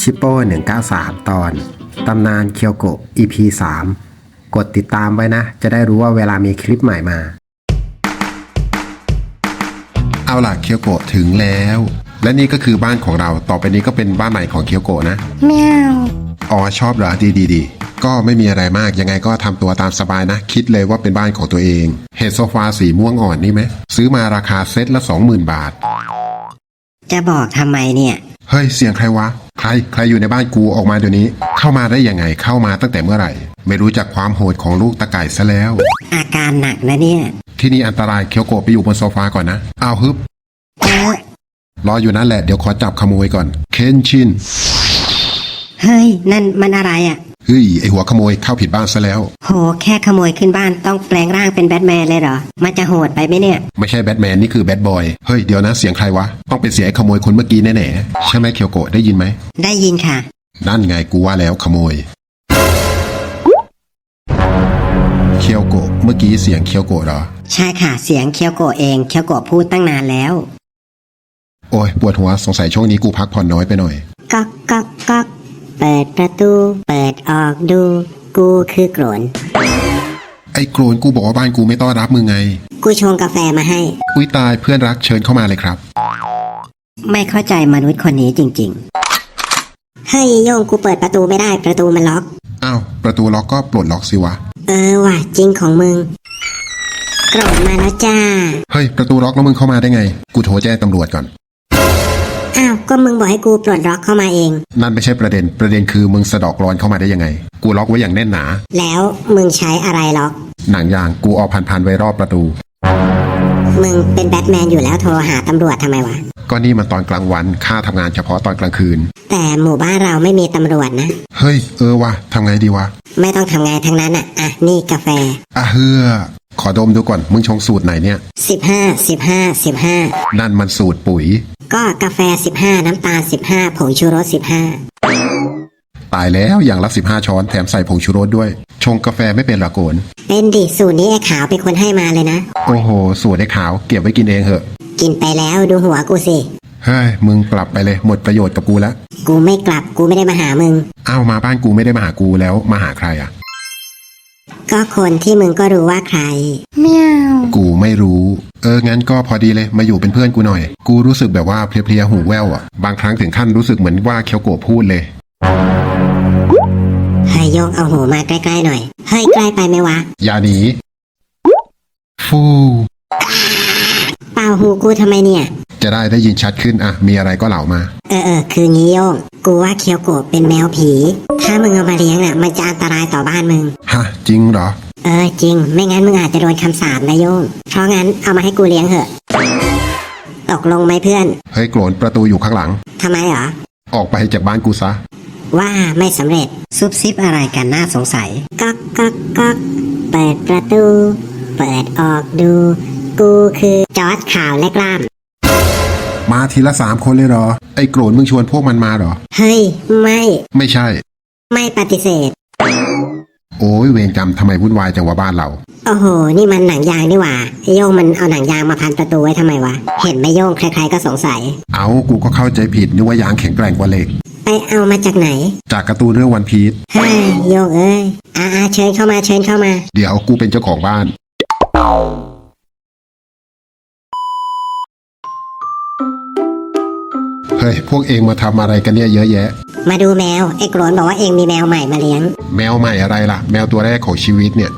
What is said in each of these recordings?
ชิปโป้193 ตอน ตำนานเคียวโกะ EP 3 กดติดตามไว้นะ จะได้รู้ว่าเวลามีคลิปใหม่มา เอาล่ะเคียวโกะถึงแล้ว และนี่ก็คือบ้านของเราต่อไปนี้ก็เป็นบ้านใหม่ของเคียวโกะนะ แมว อ๋อชอบเหรอดีดีดีก็ไม่มีอะไรมากยังไงก็ทำตัวตามสบายนะ คิดเลยว่าเป็นบ้านของตัวเอง เห็นโซฟาสีม่วงอ่อนนี่ไหมซื้อมาราคาเซ็ตละ 20,000 บาท จะบอกทำไมเนี่ย เฮ้ยเสียงใครวะ ใครใครอยู่ในบ้านกูออกมาเดี๋ยวนี้ เข้ามาได้ยังไงเข้ามาตั้งแต่เมื่อไหร่ ไม่รู้จักความโหดของลูกตะไก่ซะแล้ว อาการหนักนะเนี่ย ที่นี่อันตรายเคียวโกะไปอยู่บนโซฟาก่อนนะอ้าวฮึบเออรออยู่นั่นแหละเดี๋ยวขอจับขโมยก่อน เคนชิน เฮ้ย นั่นมันอะไรอะ่ะ เฮ้ยไอหัวขโมยเข้าผิดบ้านซะแล้ว โห แค่ขโมยขึ้นบ้านต้องแปลงร่างเป็นแบทแมนเลยเหรอ มันจะโหดไปไหมเนี่ย ไม่ใช่แบทแมนนี่คือแบทบอย เฮ้ยเดี๋ยวนะเสียงใครวะ ต้องเป็นเสียงไอ้ขโมยคนเมื่อกี้แน่ๆ ใช่ไหมเคียวโกะได้ยินไหม ได้ยินค่ะ นั่นไงกูว่าแล้วขโมย เคียวโกะเมื่อกี้เสียงเคียวโกะเหรอ ใช่ค่ะ เสียงเคียวโกะเอง เคียวโกะพูดตั้งนานแล้ว โอ้ยปวดหัวสงสัยช่วงนี้กูพักผ่อนน้อยไปหน่อยก๊อกก๊อกก๊อกเปิดประตู เปิดออกดู กูคือโกรน ไอ้โกรนกูบอกว่าบ้านกูไม่ต้อนรับมึงไง กูชงกาแฟมาให้ อุ้ยตายเพื่อนรักเชิญเข้ามาเลยครับ ไม่เข้าใจมนุษย์คนนี้จริง ๆ เฮ้ยโยงกูเปิดประตูไม่ได้ประตูมันล็อก อ้าว ประตูล็อกก็ปลดล็อกสิวะ เออว่ะจริงของมึง โกรธมาแล้วจ้า เฮ้ย ประตูล็อกแล้วมึงเข้ามาได้ไง กูโทรแจ้งตำรวจก่อน อ้าวก็มึงบอกให้กูปลดล็อกเข้ามาเอง นั่นไม่ใช่ประเด็น ประเด็นคือมึงสะดอกรอนเข้ามาได้ยังไง กูล็อกไว้อย่างแน่นหนา แล้วมึงใช้อะไรล็อก หนังยางกูเอาพันๆไว้รอบประตู มึงเป็นแบทแมนอยู่แล้วโทรหาตำรวจทำไมวะ ก็นี่มันตอนกลางวันค่าทำงานเฉพาะตอนกลางคืน แต่หมู่บ้านเราไม่มีตำรวจนะ เฮ้ย เออวะทำไงดีวะ ไม่ต้องทำไงทั้งนั้นอะ อะนี่กาแฟ อะเฮือ ขอดมดูก่อน มึงชงสูตรไหนเนี่ย สิบห้าสิบห้าสิบห้านั่นมันสูตรปุ๋ย ก็กาแฟสิบห้าน้ำตาลสิบห้าผงชูรสสิบห้าตายแล้วอย่างละ 15 ช้อนแถมใส่ผงชูรสด้วย ชงกาแฟไม่เป็นเหรอโกนเป็นดิสูตรนี้ไอ้ขาวเป็นคนให้มาเลยนะ โอ้โห สูตรไอ้ขาว เก็บไว้กินเองเหอะ กินไปแล้วดูหัวกูสิ เฮ้ย มึงกลับไปเลยหมดประโยชน์กับกูแล้ว กูไม่กลับกูไม่ได้มาหามึงอ้าวมาบ้านกูไม่ได้มาหากูแล้วมาหาใครอะ ก็คนที่มึงก็รู้ว่าใครเมียวกูไม่รู้ เออ งั้นก็พอดีเลย มาอยู่เป็นเพื่อนกูหน่อย กูรู้สึกแบบว่าเพลียๆหูแว่วอะ บางครั้งถึงขั้นรู้สึกเหมือนว่าเคียวโกะพูดเลย เฮ้ยโยกเอาหูมาใกล้ๆหน่อย เฮ้ยใกล้ไปไหมวะ อย่าหนี ฟูเป่าหูกูทำไมเนี่ย จะได้ได้ยินชัดขึ้นอะ มีอะไรก็เหล่ามา เออเออคืองี้โยง กูว่าเคียวโกะเป็นแมวผีถ้ามึงเอามาเลี้ยงน่ะมันจะอันตรายต่อบ้านมึง ฮะ จริงเหรอ เออจริง ไม่งั้นมึงอาจจะโดนคำสาปนะโยงเพราะงั้นเอามาให้กูเลี้ยงเถอะ ตกลงไหมเพื่อนเฮ้ยโกรนประตูอยู่ข้างหลัง ทำไมเหรอ ออกไปจากบ้านกูซะ ว่าไม่สำเร็จ ซุบซิบอะไรกันน่าสงสัย ก๊อกก๊อกก๊อกเปิดประตู เปิดออกดู กูคือจอร์ดข่าวและกล้าม มาทีละสามคนเลยเหรอ ไอ้โกรนมึงชวนพวกมันมาเหรอ เฮ้ย ไม่ ไม่ใช่ ไม่ปฏิเสธ โอ้ยเวรกรรมทำไมวุ่นวายจังวะบ้านเรา โอ้โห นี่มันหนังยางนี่หว่าไอ้โยงมันเอาหนังยางมาพันประตูไว้ทำไมวะ เห็นไหมโยงใครๆก็สงสัย เอากูก็เข้าใจผิดนึกว่ายางแข็งแกร่งกว่าเหล็ก ไปเอามาจากไหน จากการ์ตูนเรื่องวันพีชเฮ้ยโยงเอ้ยอาอาเชิญเข้ามาเชิญเข้ามา เดี๋ยวกูเป็นเจ้าของบ้าน เฮ้ย พวกเองมาทำอะไรกันเนี่ยเยอะแยะ มาดูแมวไอ้โกรนบอกว่าเองมีแมวใหม่มาเลี้ยง แมวใหม่อะไรล่ะ แมวตัวแรกของชีวิตเนี่ย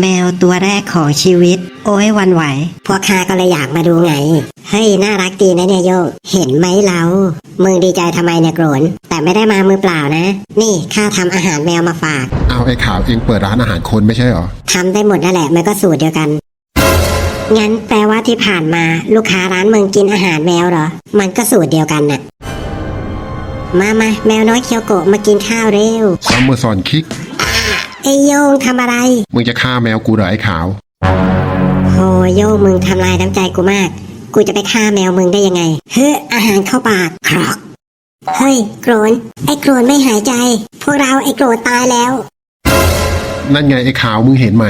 แมวตัวแรกของชีวิต โอ้ยหวันไหว พวกข้าก็เลยอยากมาดูไง เฮ้ยน่ารักดีนะเนี่ยโยงเห็นไหมเรามึงดีใจทำไมเนี่ยโกรนแต่ไม่ได้มามือเปล่านะ นี่ข้าทำอาหารแมวมาฝากเอาไอ้ขาวเองเปิดร้านอาหารคนไม่ใช่เหรอ ทำได้หมดนั่นแหละมันก็สูตรเดียวกัน งั้นแปลว่าที่ผ่านมาลูกค้าร้านมึงกินอาหารแมวเหรอ มันก็สูตรเดียวกันน่ะ มามาแมวน้อยเคียวโกะมากินข้าวเร็วซัมเมอร์ซอนคิก ไอโยงทำอะไร มึงจะฆ่าแมวกูเหรอไอ้ขาว โหโยงมึงทำลายน้ำใจกูมาก กูจะไปฆ่าแมวมึงได้ยังไง เฮ้ยอาหารเข้าปากครอก เฮ้ยโกรนไอ้โกรนไม่หายใจ พวกเราไอ้โกรนตายแล้ว นั่นไงไอ้ขาวมึงเห็นไหม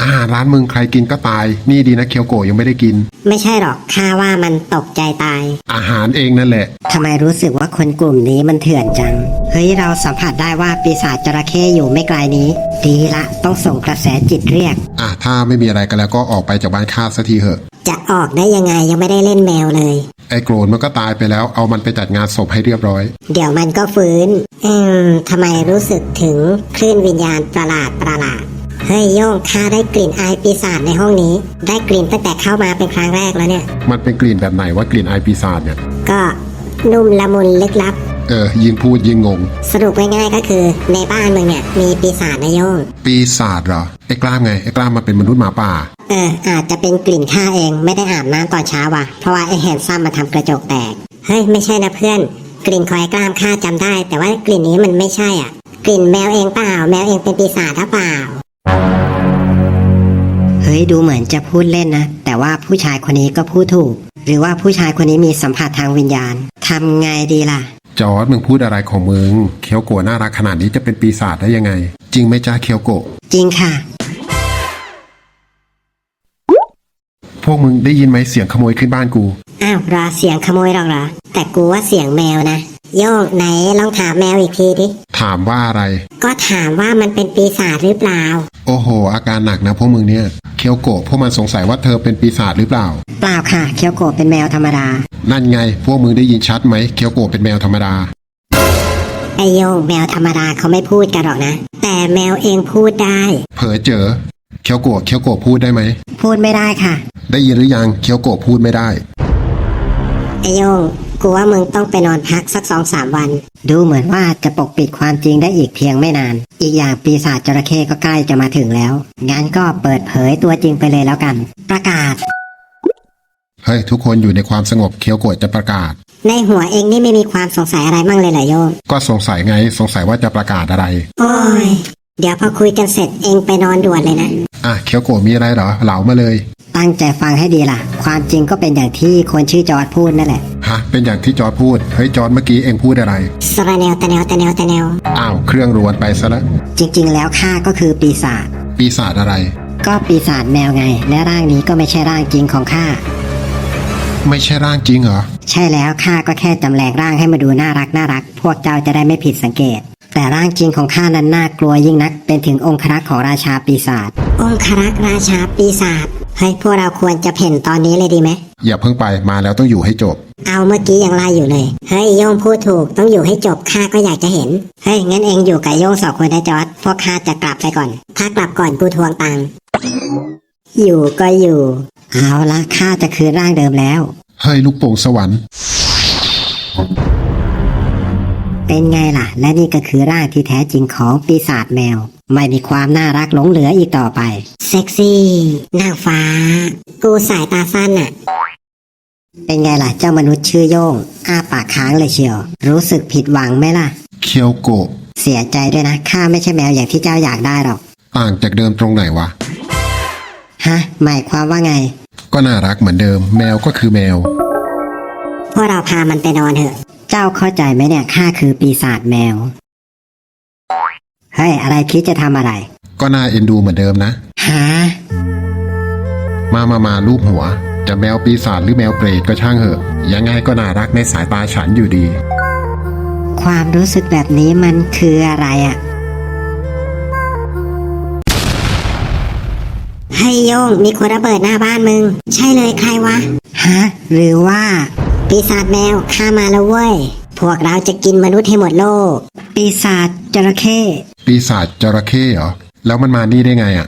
อาหารร้านมึงใครกินก็ตาย นี่ดีนะเคียวโกะยังไม่ได้กิน ไม่ใช่หรอกข้าว่ามันตกใจตาย อาหารเองนั่นแหละ ทำไมรู้สึกว่าคนกลุ่มนี้มันเถื่อนจัง เฮ้ย เราสัมผัสได้ว่าปีศาจจระเข้อยู่ไม่ไกลนี้ ดีละต้องส่งกระแสจิตเรียก อะถ้าไม่มีอะไรกันแล้วก็ออกไปจากบ้านข้าสักทีเถอะ จะออกได้ยังไงยังไม่ได้เล่นแมวเลย ไอ้โกรนมันก็ตายไปแล้วเอามันไปจัดงานศพให้เรียบร้อย เดี๋ยวมันก็ฟื้น อืมทำไมรู้สึกถึงคลื่นวิญญาณประหลาดประหลาด เฮ้ยโย่งข้าได้กลิ่นอายปีศาจในห้องนี้ ได้กลิ่นตั้งแต่เข้ามาเป็นครั้งแรกแล้วเนี่ย มันเป็นกลิ่นแบบไหนว่ากลิ่นไอปีศาจเนี่ย ก็นุ่มละมุนลึกลับ เออ ยิ่งพูดยิ่งงง สรุปง่ายๆก็คือในบ้านมึงเนี่ยมีปีศาจนะโย่งปีศาจเหรอ ไอ้กล้ามไง ไอ้กล้ามมันเป็นมนุษย์หมาป่า เอออาจจะเป็นกลิ่นข้าเองไม่ได้อาบน้ำตอนเช้าว่ะ เพราะว่าไอแฮนซัมมาทำกระจกแตก เฮ้ยไม่ใช่นะเพื่อน กลิ่นคอยกล้ามข้าจำได้ แต่ว่ากลิ่นนี้มันไม่ใช่อะ กลิ่นแมวเองเปล่า แมวเองเป็นปีศาจหรือเปล่าเฮ้ยดูเหมือนจะพูดเล่นนะ แต่ว่าผู้ชายคนนี้ก็พูดถูก หรือว่าผู้ชายคนนี้มีสัมผัสทางวิญญาณทำไงดีล่ะ จอร์ดมึงพูดอะไรของมึง เคียวโกะน่ารักขนาดนี้จะเป็นปีศาจได้ยังไง จริงไหมจ้าเคียวโกะ จริงค่ะ พวกมึงได้ยินไหมเสียงขโมยขึ้นบ้านกู อ้าวรอเสียงขโมยหรอกเหรอแต่กูว่าเสียงแมวนะ โยงไหนลองถามแมวอีกทีดิ ถามว่าอะไร ก็ถามว่ามันเป็นปีศาจหรือเปล่า โอ้โห อาการหนักนะพวกมึงเนี่ย เคียวโกะพวกมันสงสัยว่าเธอเป็นปีศาจหรือเปล่า เปล่าค่ะ เคียวโกะเป็นแมวธรรมดา นั่นไง พวกมึงได้ยินชัดไหมเคียวโกะเป็นแมวธรรมดา ไอโยงแมวธรรมดาเขาไม่พูดกันหรอกนะ แต่แมวเองพูดได้ เผลอเจอเคียวโกะเคียวโกะพูดได้ไหม พูดไม่ได้ค่ะ ได้ยินหรือยังเคียวโกะพูดไม่ได้ ไอโยงกูว่ามึงต้องไปนอนพักสักสองสามวัน ดูเหมือนว่าจะปกปิดความจริงได้อีกเพียงไม่นาน อีกอย่างปีศาจจระเข้ก็ใกล้จะมาถึงแล้ว งั้นก็เปิดเผยตัวจริงไปเลยแล้วกัน ประกาศ เฮ้ยทุกคนอยู่ในความสงบเคียวโกะจะประกาศ ในหัวเองนี่ไม่มีความสงสัยอะไรมั่งเลยเหรอโยงก็สงสัยไงสงสัยว่าจะประกาศอะไร โอ้ย เดี๋ยวพอคุยกันเสร็จเองไปนอนด่วนเลยนะ อะเคียวโกะมีอะไรเหรอเหลามาเลย ตั้งใจฟังให้ดีล่ะ ความจริงก็เป็นอย่างที่คนชื่อจอร์ดพูดนั่นแหละ ฮะ เป็นอย่างที่จอร์ดพูด เฮ้ยจอร์ดเมื่อกี้เองพูดอะไร สระแนวตะแนวตะแนวตะแนว อ้าว เครื่องรวนไปซะละ จริง ๆ แล้วข้าก็คือปีศาจ ปีศาจอะไร ก็ปีศาจแมวไง และร่างนี้ก็ไม่ใช่ร่างจริงของข้า ไม่ใช่ร่างจริงเหรอ ใช่แล้วข้าก็แค่จำแรงร่างให้มาดูน่ารักน่ารัก พวกเจ้าจะได้ไม่ผิดสังเกต แต่ร่างจริงของข้านั้นน่ากลัวยิ่งนัก เป็นถึงองครักษ์ของราชาปีศาจ องครักษ์ราชาปีศาจ เฮ้ยพวกเราควรจะเพ่นตอนนี้เลยดีไหม อย่าเพิ่งไปมาแล้วต้องอยู่ให้จบ เอาเมื่อกี้ยังไล่อยู่เลย เฮ้ยโยงพูดถูกต้องอยู่ให้จบข้าก็อยากจะเห็น เฮ้ยงั้นเองอยู่กับโยงสองคนนะจอร์ดพวกข้าจะกลับไปก่อน ถ้ากลับก่อนกูทวงตังค์อยู่ก็อยู่ เอาละข้าจะคืนร่างเดิมแล้ว เฮ้ยลูกโป่งสวรรค์ เป็นไงล่ะ และนี่ก็คือร่างที่แท้จริงของปีศาจแมว ไม่มีความน่ารักหลงเหลืออีกต่อไป เซ็กซี่นางฟ้า กูสายตาสั้นอะเป็นไงล่ะ เจ้ามนุษย์ชื่อโยงอ้าปากค้างเลยเชียว รู้สึกผิดหวังไหมล่ะ เคียวโกะเสียใจด้วยนะข้าไม่ใช่แมวอย่างที่เจ้าอยากได้หรอก ต่างจากเดิมตรงไหนวะ ฮะ หมายความว่าไง ก็น่ารักเหมือนเดิม แมวก็คือแมว พวกเราพามันไปนอนเถอะ เจ้าเข้าใจไหมเนี่ยข้าคือปีศาจแมว เฮ้ย อะไรคิดจะทำอะไร ก็น่าเอ็นดูเหมือนเดิมนะฮะมามามาลูบหัว จะแมวปีศาจหรือแมวเปรตก็ช่างเหอะ ยังไงก็น่ารักในสายตาฉันอยู่ดี ความรู้สึกแบบนี้มันคืออะไรอะ่ะให้โยงมีคนระเบิดหน้าบ้านมึง ใช่เลยใครวะ ฮะ หรือว่า ปีศาจแมวข้ามาแล้วเว้ย พวกเราจะกินมนุษย์ให้หมดโลก ปีศาจจระเข้ปีศาจจระเข้เหรอ แล้วมันมานี่ได้ไงอะ่ะ